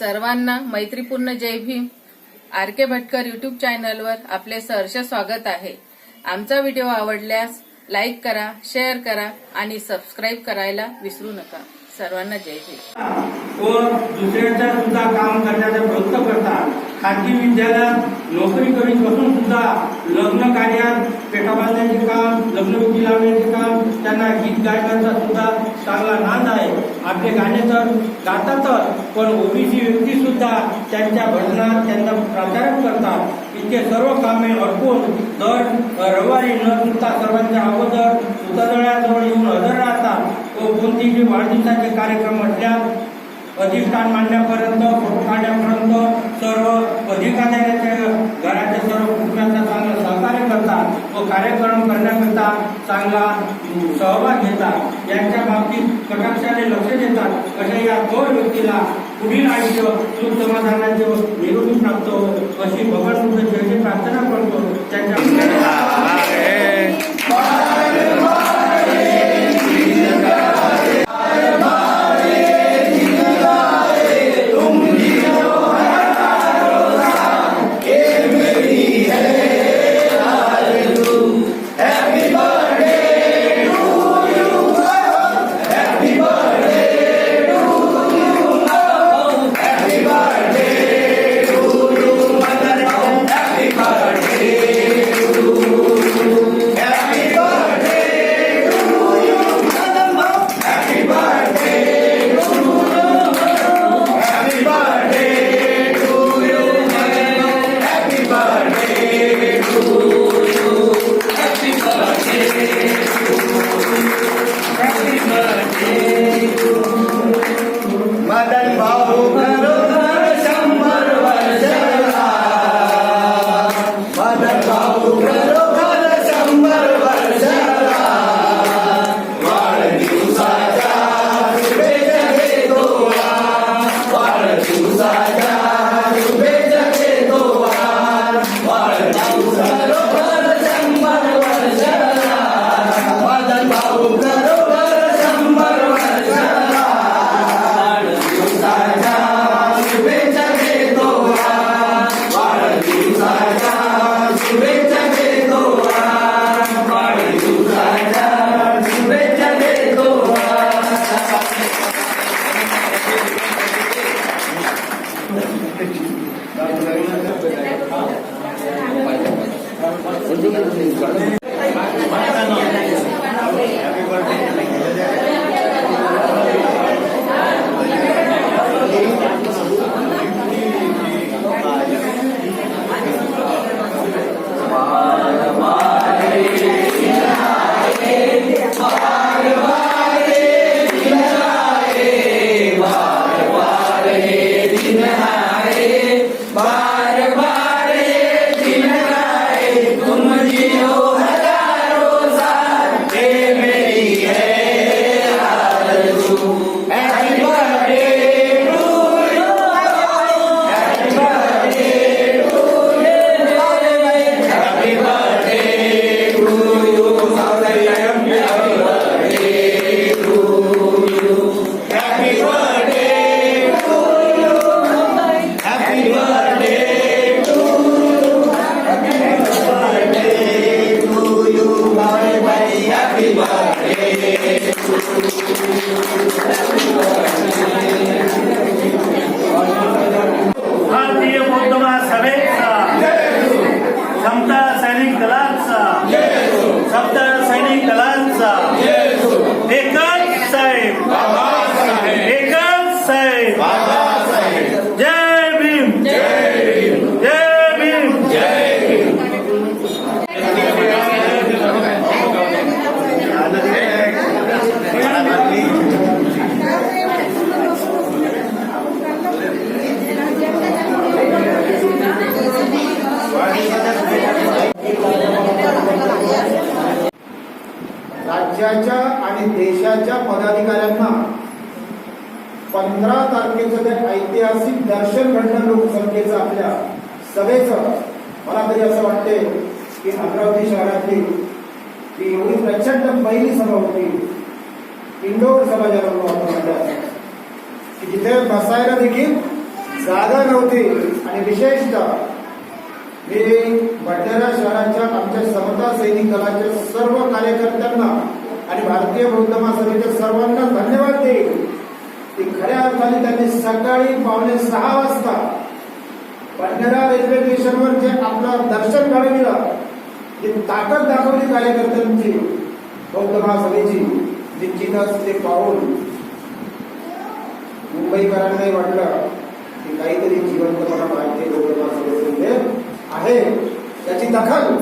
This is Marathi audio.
सर्वांना मैत्रीपूर्ण जय Bhim. R K Bhatkar YouTube चॅनलवर आपले सहर्ष स्वागत आहे. आमचा व्हिडिओ आवडल्यास लाईक करा शेअर करा आणि सबस्क्राईब करायला विसरू नका. सर्वांना जय भीम. व दुसऱ्यांच्या सुद्धा काम करण्याचा प्रयत्न करतात खाजगी विद्यालयात नोकरी करीत बसून सुद्धा लग्न कार्यात पेटा बांधण्याचे काम लग्न लावण्याचे काम त्यांना गीत गायकांचा सुद्धा चांगला नाद आहे आपले गाणे तर गातातच पण ओबीसी व्यक्ती सुद्धा त्यांच्या भजनात त्यांना प्रचारण करतात. इतके सर्व कामे अडकून दर रविवारी न चुकता सर्वांच्या अगोदर पुतळ्याजवळ येऊन हजर राहतात. व कोणतीही वाढदिवसाचे कार्यक्रम असल्यास अधिष्ठान मांडण्यापर्यंत फोटो काढण्यापर्यंत सर्व अधिकाऱ्यांच्या घराच्या सर्व कुटुंबाचा चांगलं सहकार्य करतात. व कार्यक्रम करण्याकरता चांगला सहभाग घेतात. यांच्या बाबतीत कटाक्षाने लक्ष देतात. अशा या थोर व्यक्तीला पुढील आयुष्य सुख समाधानाचे निरोगी प्राप्त हो, अशी भगवान जयची प्रार्थना करतो. त्यांच्या भारतीय बौद्ध सभेचा समता सैनिक दलांचा समता सैनिक दलांचा एकच साहेब एकच साहेब. जय भीम जय भीम राज्याच्या आणि देशाच्या पदाधिकाऱ्यांना पंधरा तारखेचं ते ऐतिहासिक दर्शन घडणं लोकसंख्येचं आपल्या सभेचं. मला तरी असं वाटते की अमरावती शहरातली ही एवढी प्रचंड पहिली सभा होती इंडोर सभा आपण म्हणतात की जिथे बसायला देखील जागा नव्हती आणि विशेषतः मी भंडारा शहराच्या आमच्या समता सैनिक दलाच्या सर्व कार्यकर्त्यांना आणि भारतीय बौद्ध महासभेच्या सर्वांना धन्यवाद देईल की खऱ्या अर्थाने त्यांनी सकाळी पावणे सहा वाजता भंडारा रेल्वे स्टेशनवर जे आपलं दर्शन घडविलं जी ताकद दाखवली कार्यकर्त्यांची बौद्ध महासभेची निश्चितच ते पाहून मुंबईकरांनाही वाटलं की काहीतरी जिवंतपणा भारतीय